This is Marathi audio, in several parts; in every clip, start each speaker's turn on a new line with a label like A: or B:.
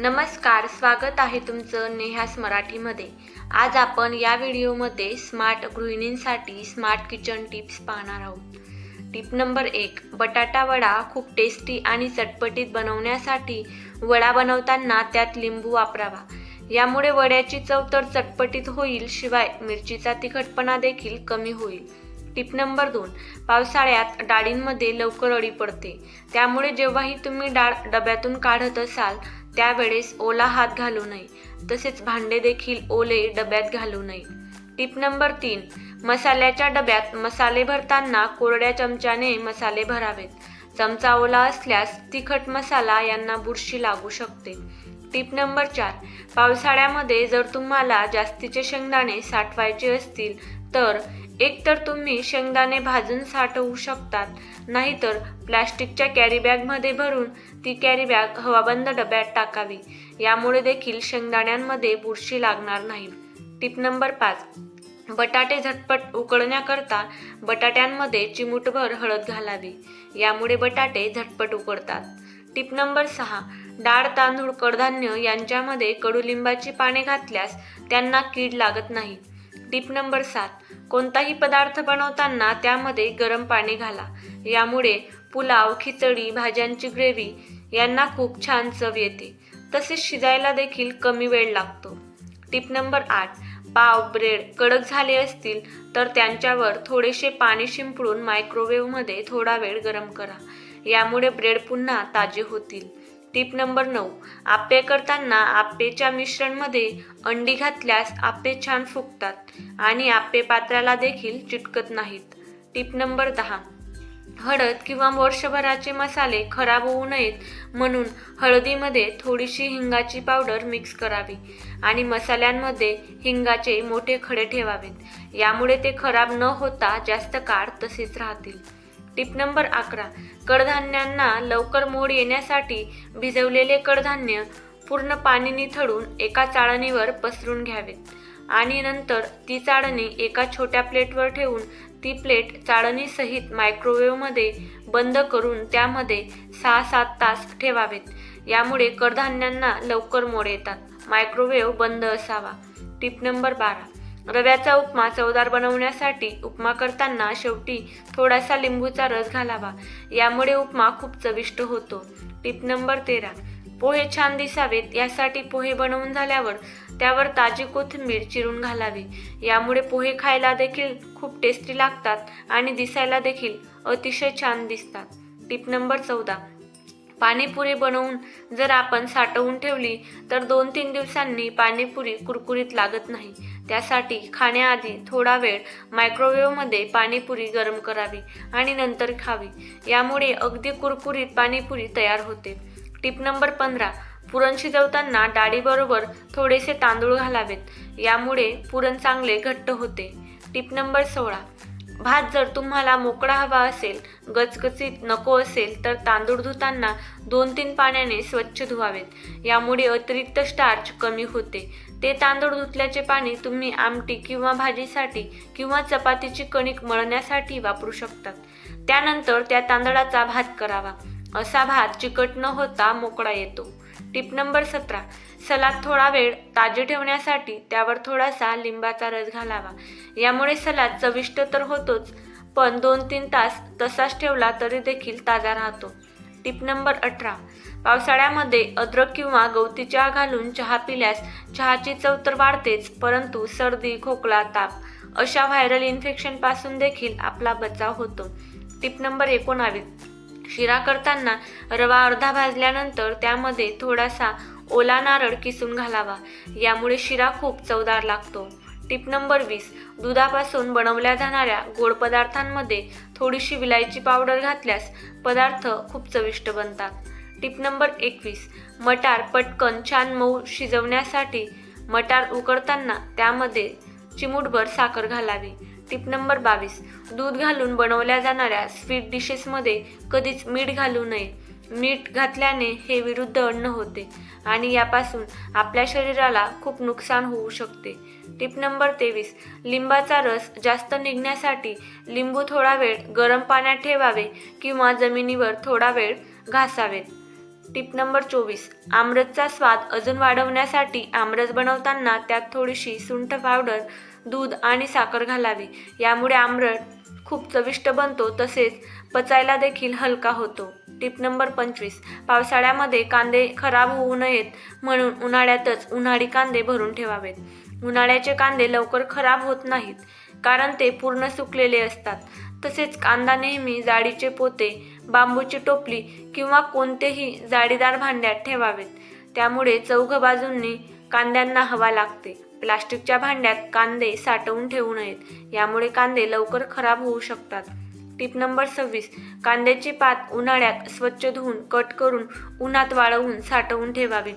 A: नमस्कार स्वागत आहे तुमचं नेहास मराठीमध्ये. आज आपण या व्हिडिओमध्ये स्मार्ट गृहिणींसाठी स्मार्ट किचन टिप्स पाहणार आहोत. टिप नंबर एक बटाटा वडा खूप टेस्टी आणि चटपटीत बनवण्यासाठी वडा बनवताना त्यात लिंबू वापरावा. यामुळे वड्याची चव तर चटपटीत होईल शिवाय मिरचीचा तिखटपणा देखील कमी होईल. टिप नंबर दोन पावसाळ्यात डाळींमध्ये लवकर अळी पडते. त्यामुळे जेव्हाही तुम्ही डाळ डब्यातून काढत असाल त्यावेळेस ओला हात घालू नये. तसेच भांडे देखील ओले डब्यात घालू नये. टिप नंबर तीन मसाल्याच्या डब्यात मसाले भरताना कोरड्या चमच्याने मसाले भरावेत. चमचा ओला असल्यास तिखट मसाला यांना बुरशी लागू शकते. टिप नंबर चार पावसाळ्यामध्ये जर तुम्हाला जास्तीचे शेंगदाणे साठवायचे असतील तर एकतर तुम्ही शेंगदाणे भाजून साठवू शकतात. नाहीतर प्लॅस्टिकच्या कॅरीबॅगमध्ये भरून ती कॅरीबॅग हवाबंद डब्यात टाकावी. यामुळे देखील शेंगदाण्यांमध्ये बुरशी लागणार नाही. टिप नंबर पाच. बटाटे झटपट उकळण्याकरता बटाट्यांमध्ये चिमूटभर हळद घालावी. यामुळे बटाटे झटपट उकळतात टिप नंबर सहा. डाळ तांदूळ कडधान्य यांच्यामध्ये कडुलिंबाची पाने घातल्यास त्यांना कीड लागत नाही. टिप नंबर सात. कोणताही पदार्थ बनवताना त्यामध्ये गरम पाणी घाला. यामुळे पुलाव खिचडी भाज्यांची ग्रेव्ही यांना खूप छान चव येते. तसेच शिजायला देखील कमी वेळ लागतो. टिप नंबर आठ. पाव ब्रेड कडक झाले असतील तर त्यांच्यावर थोडेसे पाणी शिंपडून मायक्रोवेव्हमध्ये थोडा वेळ गरम करा. यामुळे ब्रेड पुन्हा ताजे होतील. टिप नंबर नऊ. आप्पे करताना आप्पेच्या मिश्रणमध्ये अंडी घातल्यास आप्पे छान फुगतात आणि आप्पे पात्राला देखील चिटकत नाहीत. टिप नंबर दहा. हळद किंवा वर्षभराचे मसाले खराब होऊ नयेत म्हणून हळदीमध्ये थोडीशी हिंगाची पावडर मिक्स करावी आणि मसाल्यांमध्ये हिंगाचे मोठे खडे ठेवावेत. यामुळे ते खराब न होता जास्त काळ तसेच राहतील. टिप नंबर अकरा. कडधान्यांना लवकर मोड येण्यासाठी भिजवलेले कडधान्य पूर्ण पाणी निथळून एका चाळणीवर पसरून घ्यावेत आणि नंतर ती चाळणी एका छोट्या प्लेटवर ठेवून ती प्लेट चाळणीसहित मायक्रोवेव्हमध्ये बंद करून त्यामध्ये सहा सात तास ठेवावेत. यामुळे कडधान्यांना लवकर मोड येतात. मायक्रोवेव्ह बंद असावा. टिप नंबर बारा. रव्याचा उपमा चवदार बनवण्यासाठी उपमा करताना शेवटी थोडासा लिंबूचा रस घालावा. यामुळे उपमा खूप चविष्ट होतो. टिप नंबर तेरा. पोहे छान दिसावेत यासाठी पोहे बनवून झाल्यावर त्यावर ताजी कोथिंबीर चिरून घालावी. यामुळे पोहे खायला देखील खूप टेस्टी लागतात आणि दिसायला देखील अतिशय छान दिसतात. टिप नंबर चौदा. पाणीपुरी बनवून जर आपण साठवून ठेवली तर दोन तीन दिवसांनी पाणीपुरी कुरकुरीत लागत नाही. त्यासाठी खाण्याआधी थोडा वेळ मायक्रोवेव्हमध्ये पाणीपुरी गरम करावी आणि नंतर खावी. यामुळे अगदी कुरकुरीत पाणीपुरी तयार होते. टिप नंबर पंधरा. पुरण शिजवताना डाळीबरोबर थोडेसे तांदूळ घालावेत. यामुळे पुरण चांगले घट्ट होते. टिप नंबर सोळा. भात जर तुम्हाला मोकळा हवा असेल गचगचीत नको असेल तर तांदूळ धुताना दोन तीन पाण्याने स्वच्छ धुवावेत. यामुळे अतिरिक्त स्टार्च कमी होते. ते तांदूळ धुतल्याचे पाणी तुम्ही आमटी किंवा भाजीसाठी किंवा चपातीची कणिक मळण्यासाठी वापरू शकतात त्यानंतर त्या तांदळाचा भात करावा. असा भात चिकट न होता मोकळा येतो. टिप नंबर सतरा. सलाद थोडा वेळ ताजे ठेवण्यासाठी त्यावर थोडासा लिंबाचा रस घालावा. यामुळे सलाद चविष्ट तर होतोच पण दोन तीन तास तसाच ठेवला तरी देखील ताजा राहतो. टिप नंबर अठरा. पावसाळ्यामध्ये अद्रक किंवा गवती चहा घालून चहा पिल्यास चहाची चव तर वाढतेच परंतु सर्दी खोकला ताप अशा व्हायरल इन्फेक्शनपासून देखील आपला बचाव होतो. टिप नंबर एकोणावीस. शिरा करताना रवा अर्धा भाजल्यानंतर त्यामध्ये थोडासा ओला नारळ किसून घालावा. यामुळे शिरा खूप चवदार लागतो. टिप नंबर वीस. दुधापासून बनवल्या जाणाऱ्या गोड पदार्थांमध्ये थोडीशी विलायची पावडर घातल्यास पदार्थ खूप चविष्ट बनतात. टिप नंबर एकवीस. मटार पटकन छान मऊ शिजवण्यासाठी मटार उकडताना त्यामध्ये चिमूटभर साखर घालावी. टिप नंबर बावीस. दूध घालून बनवल्या जाणाऱ्या स्वीट डिशेसमध्ये कधीच मीठ घालू नये. मीठ घातल्याने हे विरुद्ध अन्न होते आणि यापासून आपल्या शरीराला खूप नुकसान होऊ शकते. टिप नंबर तेवीस. लिंबाचा रस जास्त निघण्यासाठी लिंबू थोडा वेळ गरम पाण्यात ठेवावे किंवा जमिनीवर थोडा वेळ घासावेत. टिप नंबर चोवीस. आमरसचा स्वाद अजून वाढवण्यासाठी आमरस बनवताना त्यात थोडीशी सुंठ पावडर दूध आणि साखर घालावी. यामुळे आमरस खूप चविष्ट बनतो तसेच पचायला देखील हलका होतो. टिप नंबर पंचवीस. पावसाळ्यामध्ये कांदे खराब होऊ नयेत म्हणून उन्हाळ्यातच उन्हाळी कांदे भरून ठेवावेत. उन्हाळ्याचे कांदे लवकर खराब होत नाहीत कारण ते पूर्ण सुकलेले असतात. तसेच कांदा नेहमी जाडीचे पोते बांबूची टोपली किंवा कोणतेही जाडीदार भांड्यात ठेवावेत. त्यामुळे चौघ बाजूंनी कांद्यांना हवा लागते. प्लास्टिकच्या भांड्यात कांदे साठवून ठेवू नयेत. यामुळे कांदे लवकर खराब होऊ शकतात. टिप नंबर सव्वीस. कांद्याची पात उन्हाळ्यात स्वच्छ धुवून कट करून उन्हात वाळवून साठवून ठेवावी.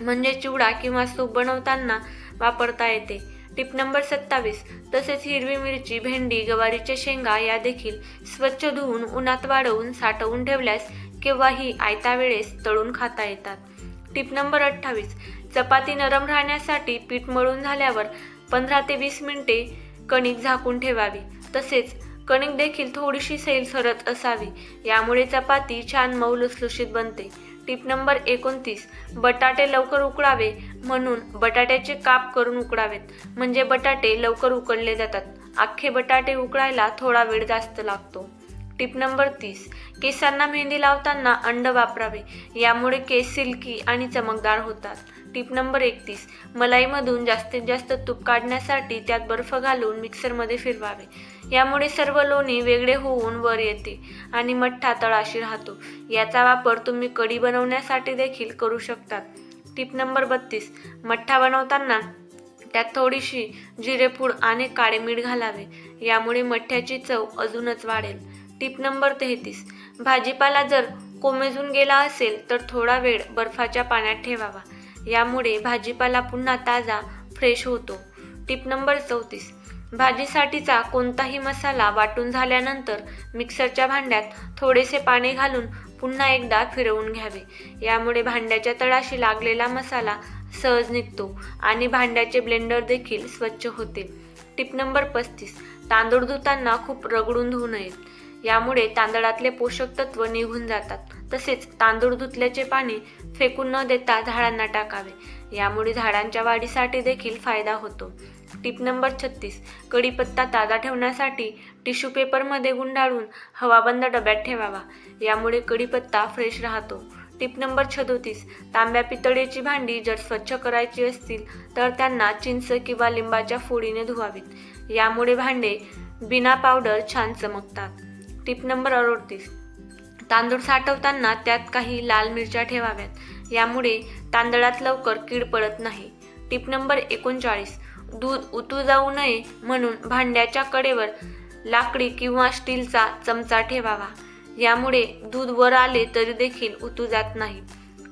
A: म्हणजे चिवडा किंवा सूप बनवताना वापरता येते. टिप नंबर सत्तावीस. तसेच हिरवी मिरची भेंडी गवारीच्या शेंगा या देखील स्वच्छ धुवून उन्हात वाढवून साठवून ठेवल्यास केव्हाही आयत्या वेळेस तळून खाता येतात. टिप नंबर अठ्ठावीस. चपाती नरम राहण्यासाठी पीठ मळून झाल्यावर पंधरा ते वीस मिनिटे कणिक झाकून ठेवावी. तसेच कणिक देखील थोडीशी सैल सरत असावी. यामुळे चपाती छान मऊ लुसलुशीत बनते. टिप नंबर एकोणतीस. बटाटे लवकर उकळावे म्हणून बटाट्याचे काप करून उकळावेत. म्हणजे बटाटे लवकर उकळले जातात. अख्खे बटाटे उकळायला थोडा वेळ जास्त लागतो. टिप नंबर तीस. केसांना मेहंदी लावताना अंड वापरावे यामुळे केस सिल्की आणि चमकदार होतात. टिप नंबर एकतीस. मलाईमधून जास्तीत जास्त तूप काढण्यासाठी त्यात बर्फ घालून मिक्सरमध्ये फिरवावे. यामुळे सर्व लोणी वेगळे होऊन वर येते आणि मठ्ठा तळाशी राहतो. याचा वापर तुम्ही कढी बनवण्यासाठी देखील करू शकतात. टिप नंबर बत्तीस. मठ्ठा बनवताना त्यात थोडीशी जिरेपूड आणि काळे मीठ घालावे. यामुळे मठ्ठ्याची चव अजूनच वाढेल. टिप नंबर तेहतीस. भाजीपाला जर कोमेजून गेला असेल तर थोडा वेळ बर्फाच्या पाण्यात ठेवावा. यामुळे भाजीपाला पुन्हा ताजा फ्रेश होतो. टिप नंबर चौतीस. भाजीसाठीचा कोणताही मसाला वाटून झाल्यानंतर मिक्सरच्या भांड्यात थोडेसे पाणी घालून पुन्हा एकदा फिरवून घ्यावे. यामुळे भांड्याच्या तळाशी लागलेला मसाला सहज निघतो आणि भांड्याचे ब्लेंडर देखील स्वच्छ होते. टिप नंबर पस्तीस. तांदूळ धुताना खूप रगडून धुवू नयेत. यामुळे तांदळातले पोषक तत्व निघून जातात. तसेच तांदूळ धुतल्याचे पाणी फेकून न देता झाडांना टाकावे. यामुळे झाडांच्या वाढीसाठी देखील फायदा होतो. टिप नंबर छत्तीस. कढीपत्ता ताजा ठेवण्यासाठी टिश्यू पेपरमध्ये गुंडाळून हवाबंद डब्यात ठेवावा. यामुळे कढीपत्ता फ्रेश राहतो. टिप नंबर छदोतीस. तांब्या पितळेची भांडी जर स्वच्छ करायची असतील तर त्यांना चिंच किंवा लिंबाच्या फोडीने धुवावीत. यामुळे भांडे बिना पावडर छान चमकतात. टिप नंबर अडतीस. तांदूळ साठवताना त्यात काही लाल मिरच्या ठेवाव्यात. यामुळे तांदळात लवकर कीड पडत नाही. टिप नंबर एकोणचाळीस. दूध उतू जाऊ नये म्हणून भांड्याच्या कडेवर लाकडी किंवा स्टीलचा चमचा ठेवावा. यामुळे दूध वर आले तरी देखील उतू जात नाही.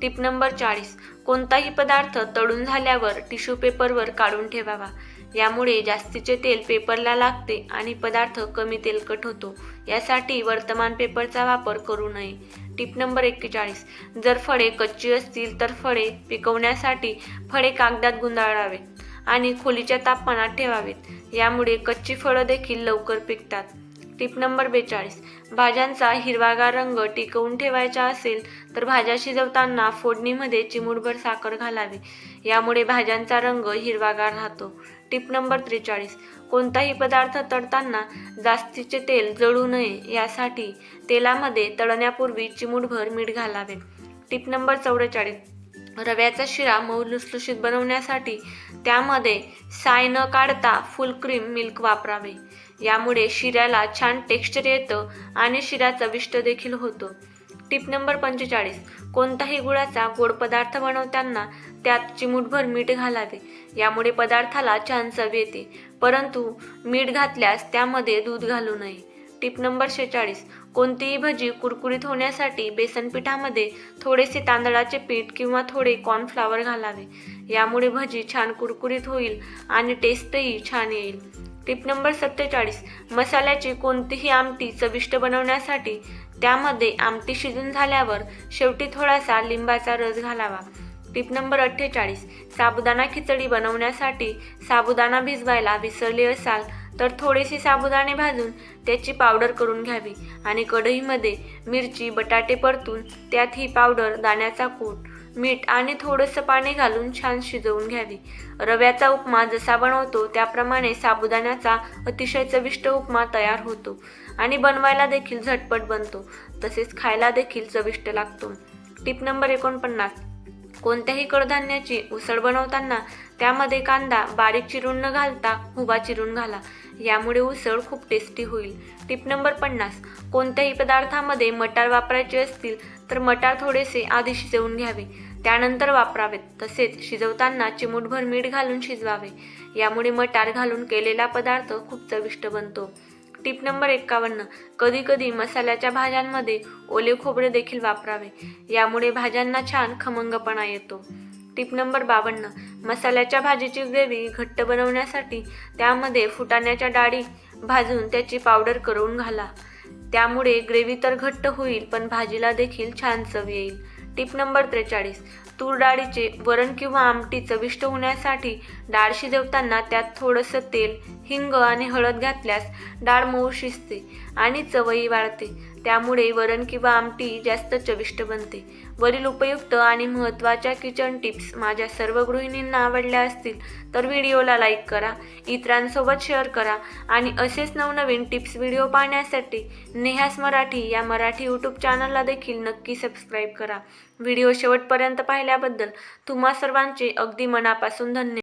A: टिप नंबर चाळीस. कोणताही पदार्थ तळून झाल्यावर टिश्यू पेपरवर काढून ठेवावा. यामुळे जास्तीचे तेल पेपरला लागते आणि पदार्थ कमी तेलकट होतो. यासाठी वर्तमान पेपरचा वापर करू नये. टिप नंबर एक्केचाळीस. जर फळे कच्ची असतील तर फळे पिकवण्यासाठी फळे कागदात गुंडाळावेत आणि खोलीच्या तापमानात ठेवावेत. यामुळे कच्ची फळं देखील लवकर पिकतात. टिप नंबर बेचाळीस. भाज्यांचा हिरवागार रंग टिकवून ठेवायचा असेल तर भाज्या शिजवताना फोडणीमध्ये चिमूटभर साखर घालावी. यामुळे भाज्यांचा रंग हिरवागार राहतो. टिप नंबर त्रेचाळीस. कोणताही पदार्थ तळताना जास्तीचे तेल जळू नये यासाठी तेलामध्ये तळण्यापूर्वी चिमूटभर मीठ घालावे. टिप नंबर चौवेचाळीस. रव्याचा शिरा मऊ लुसलुशीत बनवण्यासाठी त्यामध्ये साय न काढता फुल क्रीम मिल्क वापरावे. यामुळे शिऱ्याला छान टेक्स्चर येतं आणि शिरा चविष्ट देखील होतो. टिप नंबर पंचेचाळीस. कोणताही गुळाचा गोड पदार्थ बनवताना त्यात चिमूटभर मीठ घालावे. यामुळे पदार्थाला छान चव येते. परंतु मीठ घातल्यास त्यामध्ये दूध घालू नये. टिप नंबर शेचाळीस. कोणतीही भजी कुरकुरीत होण्यासाठी बेसन पिठामध्ये थोडेसे तांदळाचे पीठ किंवा थोडे कॉर्नफ्लावर घालावे. यामुळे भजी छान कुरकुरीत होईल आणि टेस्टही छान येईल. टिप नंबर सत्तेचाळीस. मसाल्याची कोणतीही आमटी चविष्ट बनवण्यासाठी त्यामध्ये आमटी शिजून झाल्यावर शेवटी थोडासा लिंबाचा रस घालावा. टिप नंबर अठ्ठेचाळीस. साबुदाणा खिचडी बनवण्यासाठी साबुदाणा भिजवायला विसरले असाल तर थोडेसे साबुदाणे भाजून त्याची पावडर करून घ्यावी. आणि कढईमध्ये मिरची बटाटे परतून त्यात ही पावडर दाण्याचा कूट मीठ आणि थोडंसं पाणी घालून छान शिजवून घ्यावी. रव्याचा उपमा जसा बनवतो त्याप्रमाणे साबुदाण्याचा अतिशय चविष्ट उपमा तयार होतो आणि बनवायला देखील झटपट बनतो. तसेच खायला देखील चविष्ट लागतो. टिप नंबर एकोणपन्नास. कोणत्याही कडधान्याची उसळ बनवताना त्यामध्ये कांदा बारीक चिरून न घालता हुबा चिरून घाला. यामुळे उसळ खूप टेस्टी होईल. टिप नंबर पन्नास. कोणत्याही पदार्थामध्ये मटार वापरायचे असतील तर मटार थोडेसे आधी शिजवून घ्यावे. त्यानंतर वापरावेत. तसेच शिजवताना चिमूटभर मीठ घालून शिजवावे. यामुळे मटार घालून केलेला पदार्थ खूप चविष्ट बनतो. टिप नंबर एक्कावन्न. कधी कधी मसाल्याच्या भाज्यांमध्ये ओले खोबरे देखील वापरावे. यामुळे भाज्यांना छान खमंगपणा येतो. टिप नंबर बावन्न. मसाल्याच्या भाजीची ग्रेव्ही घट्ट बनवण्यासाठी त्यामध्ये फुटाण्याच्या डाळी भाजून त्याची पावडर करून घाला. त्यामुळे ग्रेव्ही तर घट्ट होईल पण भाजीला देखील छान चव येईल. टिप नंबर त्रेचाळीस. तूर डाळीचे वरण किंवा आमटी चविष्ट होण्यासाठी डाळ शिजवताना त्यात थोडंसं तेल हिंग आणि हळद घातल्यास डाळ मऊ शिजते आणि चवही वाढते. त्यामुळे वरण किंवा आमटी जास्त चविष्ट बनते. वरील उपयुक्त आणि महत्त्वाच्या किचन टिप्स माझ्या सर्व गृहिणींना आवडल्या असतील तर व्हिडिओला लाईक करा इतरांसोबत शेअर करा आणि असेच नवनवीन टिप्स व्हिडिओ पाहण्यासाठी नेहास मराठी या मराठी यूट्यूब चॅनलला देखील नक्की सबस्क्राईब करा. व्हिडिओ शेवटपर्यंत पाहिल्याबद्दल तुम्हा सर्वांचे अगदी मनापासून धन्यवाद